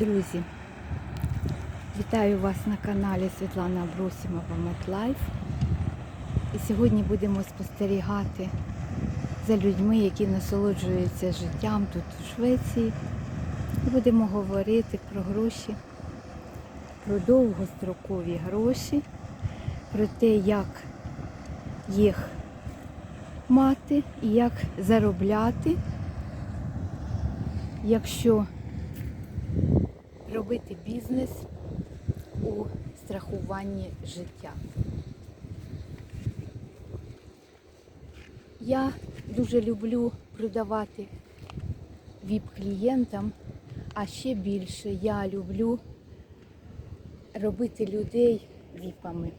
Друзі, вітаю вас на каналі Світлана Абросімова MetLife. І сьогодні будемо спостерігати за людьми, які насолоджуються життям тут у Швеції. І будемо говорити про гроші, про довгострокові гроші, про те, як їх мати і як заробляти, якщо робити бізнес у страхуванні життя. Я дуже люблю продавати ВІП-клієнтам, а ще більше я люблю робити людей віпами.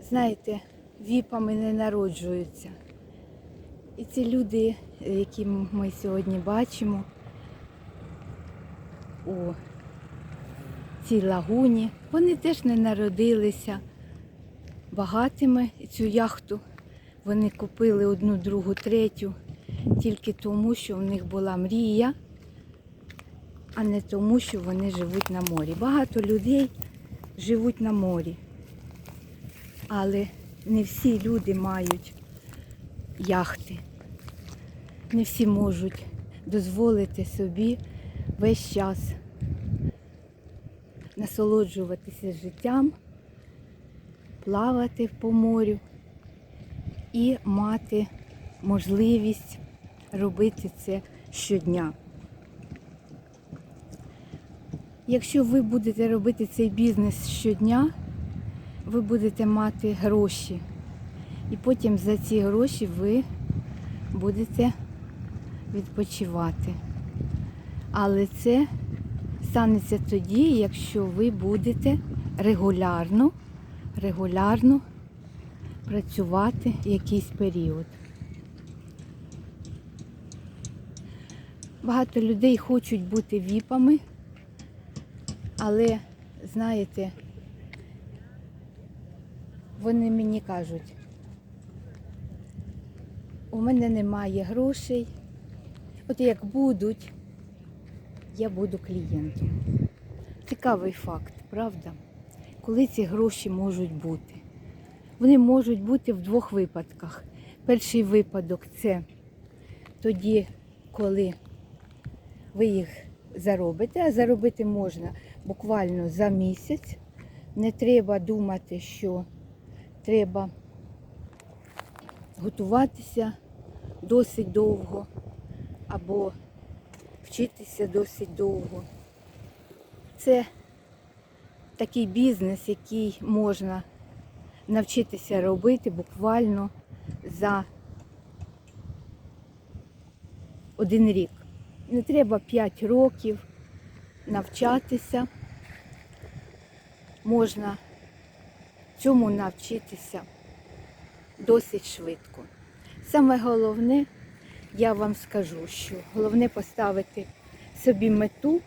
Знаєте, віпами не народжуються. І ці люди, які ми сьогодні бачимо у цій лагуні, вони теж не народилися багатими. Цю яхту вони купили одну, другу, третю, тільки тому, що в них була мрія, а не тому, що вони живуть на морі. Багато людей живуть на морі, але не всі люди мають яхти. Не всі можуть дозволити собі весь час насолоджуватися життям, плавати по морю і мати можливість робити це щодня. Якщо ви будете робити цей бізнес щодня, ви будете мати гроші. І потім за ці гроші ви будете відпочивати. Але це станеться тоді, якщо ви будете регулярно, регулярно працювати якийсь період. Багато людей хочуть бути віпами, але, знаєте, вони мені кажуть, у мене немає грошей. От як будуть, я буду клієнтом. Цікавий факт, правда? Коли ці гроші можуть бути? Вони можуть бути в двох випадках. Перший випадок це тоді, коли ви їх заробите, а заробити можна буквально за місяць. Не треба думати, що треба готуватися досить довго або вчитися досить довго. Це такий бізнес, який можна навчитися робити буквально за один рік. Не треба 5 років навчатися. Можна цьому навчитися досить швидко. Саме головне, я вам скажу, що головне поставити собі мету,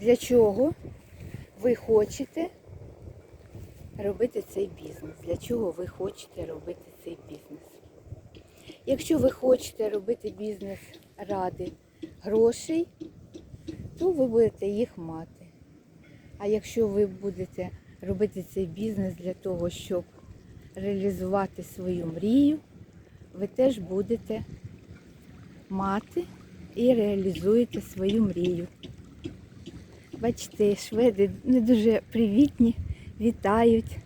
для чого ви хочете робити цей бізнес. Для чого ви хочете робити цей бізнес. Якщо ви хочете робити бізнес ради грошей, то ви будете їх мати. А якщо ви будете робити цей бізнес для того, щоб реалізувати свою мрію, ви теж будете мати і реалізуєте свою мрію. Бачите, шведи не дуже привітні, вітають.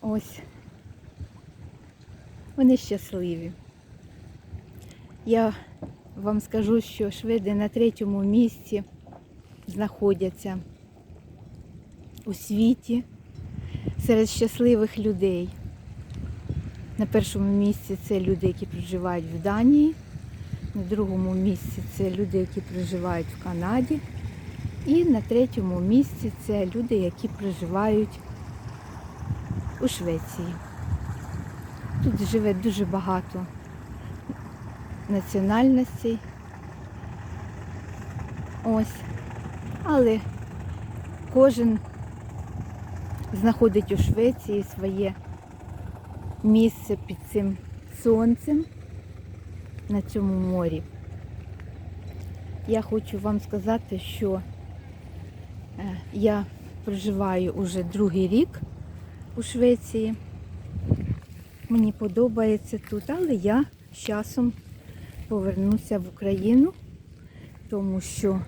Ось. Вони щасливі. Я вам скажу, що шведи на третьому місці знаходяться у світі серед щасливих людей. На першому місці це люди, які проживають в Данії, на другому місці це люди, які проживають в Канаді. І на третьому місці це люди, які проживають у Швеції. Тут живе дуже багато національностей. Ось. Але кожен знаходить у Швеції своє місце під цим сонцем на цьому морі. я хочу вам сказати, що е, я проживаю уже другий рік у Швеції. Мені подобається тут, але я з часом повернуся в Україну, тому що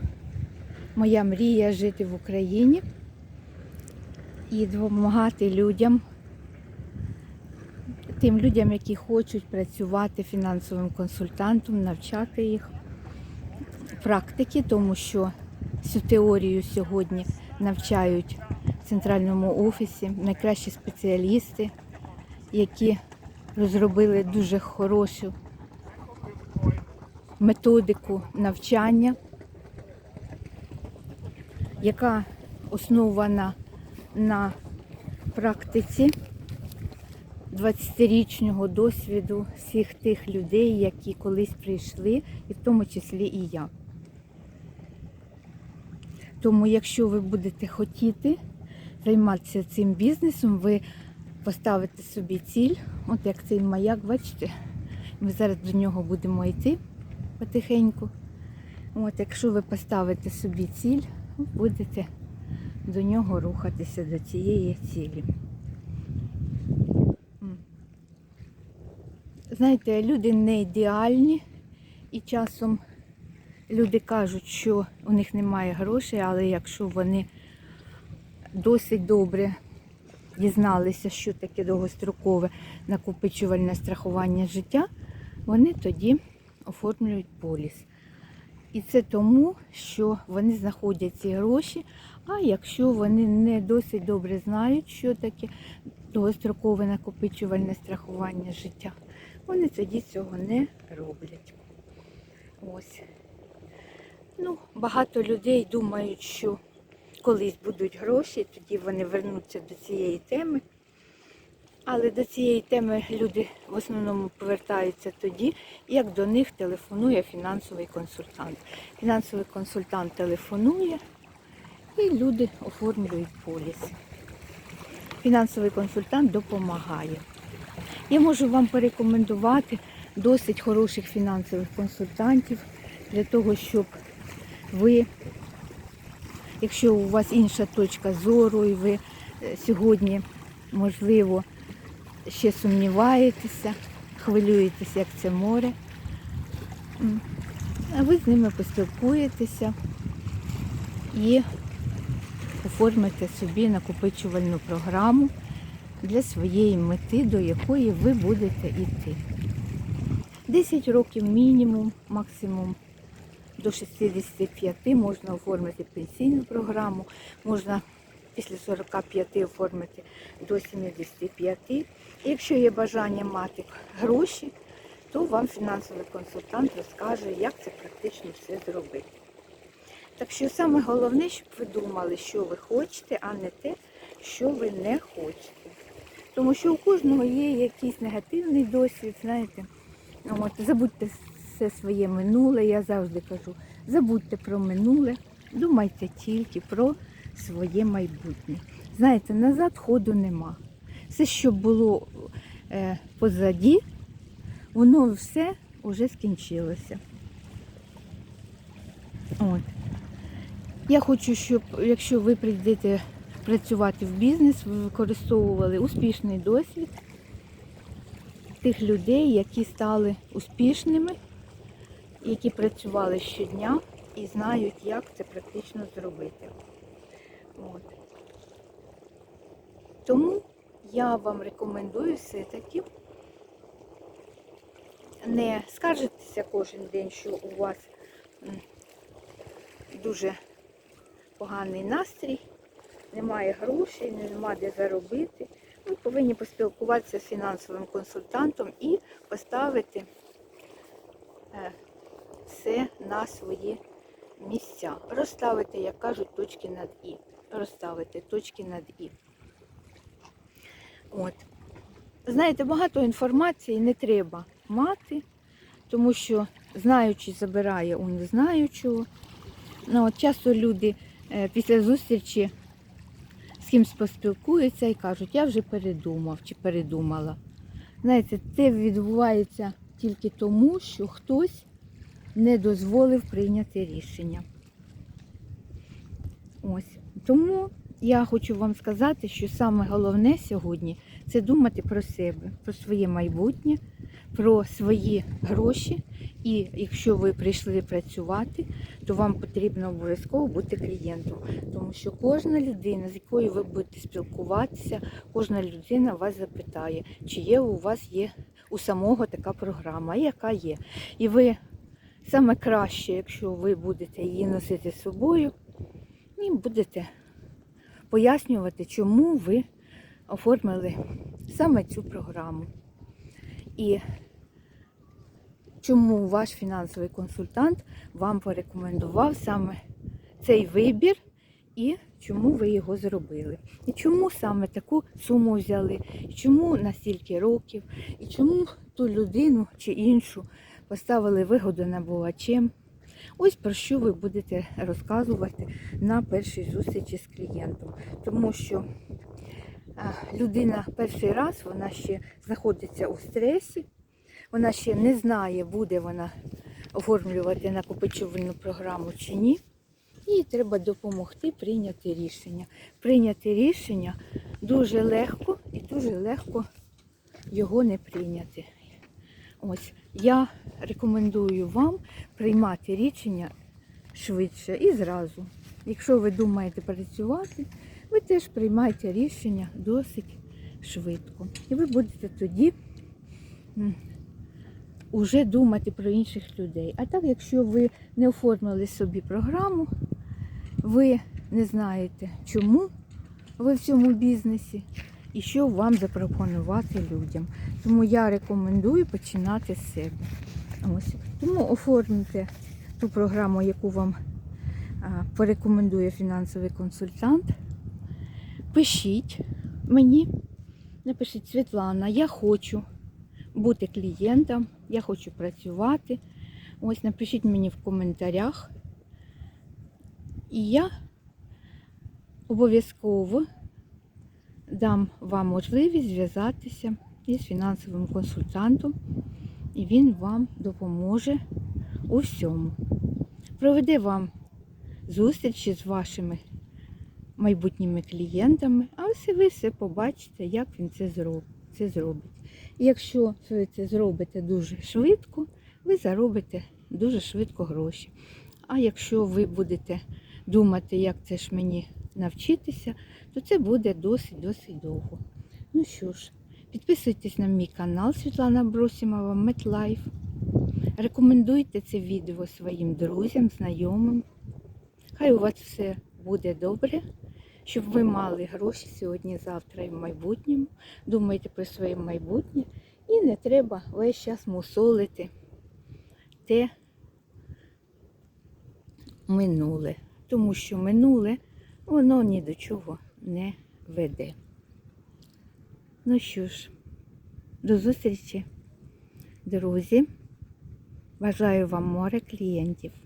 моя мрія жити в Україні і допомагати людям, тим людям, які хочуть працювати фінансовим консультантом, навчати їх практики, тому що всю теорію сьогодні навчають в центральному офісі найкращі спеціалісти, які розробили дуже хорошу методику навчання, яка основана на практиці 20-річного досвіду всіх тих людей, які колись прийшли, і в тому числі і я. Тому, якщо ви будете хотіти займатися цим бізнесом, ви поставите собі ціль, от як цей маяк, бачите, ми зараз до нього будемо йти потихеньку. От, якщо ви поставите собі ціль, будете до нього рухатися, до цієї цілі. Знаєте, люди не ідеальні і часом люди кажуть, що у них немає грошей, але якщо вони досить добре дізналися, що таке довгострокове накопичувальне страхування життя, вони тоді оформлюють поліс. І це тому, що вони знаходять ці гроші, а якщо вони не досить добре знають, що таке довгострокове накопичувальне страхування життя, вони тоді цього не роблять. Ось. Ну, багато людей думають, що колись будуть гроші, тоді вони вернуться до цієї теми. Але до цієї теми люди в основному повертаються тоді, як до них телефонує фінансовий консультант. Фінансовий консультант телефонує і люди оформлюють поліс. Фінансовий консультант допомагає. Я можу вам порекомендувати досить хороших фінансових консультантів для того, щоб ви, якщо у вас інша точка зору, і ви е, сьогодні, можливо, ще сумніваєтеся, хвилюєтеся, як це море, ви з ними поспілкуєтеся і оформите собі накопичувальну програму для своєї мети, до якої ви будете йти. 10 років мінімум, максимум до 65 можна оформити пенсійну програму, можна після 45 оформити до 75. І якщо є бажання мати гроші, то вам фінансовий консультант розкаже, як це практично все зробити. Так що саме головне, щоб ви думали, що ви хочете, а не те, що ви не хочете. Тому що у кожного є якийсь негативний досвід, знаєте. От, забудьте все своє минуле, я завжди кажу, забудьте про минуле, думайте тільки про своє майбутнє. Знаєте, назад ходу нема. Все, що було е, позаді, воно все вже скінчилося. От. Я хочу, щоб якщо ви прийдете працювати в бізнес, ви використовували успішний досвід тих людей, які стали успішними, які працювали щодня і знають, як це практично зробити. От. Тому я вам рекомендую все-таки не скаржитися кожен день, що у вас дуже поганий настрій, немає грошей, нема де заробити. Ви повинні поспілкуватися з фінансовим консультантом і поставити е, все на свої місця. Розставити, як кажуть, точки над І. Розставити точки над І. От. Знаєте, багато інформації не треба мати, тому що знаючий забирає у незнаючого. Ну, от часто люди е, після зустрічі з кимось поспілкуються і кажуть, я вже передумав чи передумала. Знаєте, це відбувається тільки тому, що хтось не дозволив прийняти рішення. Ось. Тому я хочу вам сказати, що саме головне сьогодні це думати про себе, про своє майбутнє, про свої гроші. І якщо ви прийшли працювати, то вам потрібно обов'язково бути клієнтом. Тому що кожна людина, з якою ви будете спілкуватися, кожна людина вас запитає, чи є у вас є у самого така програма, яка є. І ви саме краще, якщо ви будете її носити з собою, і будете пояснювати, чому ви оформили саме цю програму. І чому ваш фінансовий консультант вам порекомендував саме цей вибір і чому ви його зробили. І чому саме таку суму взяли, і чому на стільки років, і чому ту людину чи іншу поставили вигодонабувачем. Ось про що ви будете розказувати на першій зустрічі з клієнтом. Тому що людина перший раз вона ще знаходиться у стресі, вона ще не знає, буде вона оформлювати накопичувальну програму чи ні. Їй треба допомогти прийняти рішення. Прийняти рішення дуже легко і дуже легко його не прийняти. Ось я рекомендую вам приймати рішення швидше і зразу. Якщо ви думаєте працювати, ви теж приймайте рішення досить швидко. І ви будете тоді м, уже думати про інших людей. А так, якщо ви не оформили собі програму, ви не знаєте, чому ви в цьому бізнесі і що вам запропонувати людям. Тому я рекомендую починати з себе. Ось. Тому оформте ту програму, яку вам порекомендує фінансовий консультант. Пишіть мені, напишіть Світлана, я хочу бути клієнтом, я хочу працювати. Ось напишіть мені в коментарях. І я обов'язково дам вам можливість зв'язатися із фінансовим консультантом, і він вам допоможе у всьому. Проведе вам зустрічі з вашими майбутніми клієнтами, а ось і ви все побачите, як він це зробить. Це зробить. І якщо ви це зробите дуже швидко, ви заробите дуже швидко гроші. А якщо ви будете думати, як це ж мені навчитися, то це буде досить-досить довго. Ну що ж, підписуйтесь на мій канал Світлана Бросімова MetLife. Рекомендуйте це відео своїм друзям, знайомим. Хай у вас все буде добре, щоб ви мали гроші сьогодні, завтра і в майбутньому. Думайте про своє майбутнє і не треба весь час мусолити те минуле. Тому що минуле воно ні до чого не веде. Ну що ж, до зустрічі, друзі. Бажаю вам море клієнтів.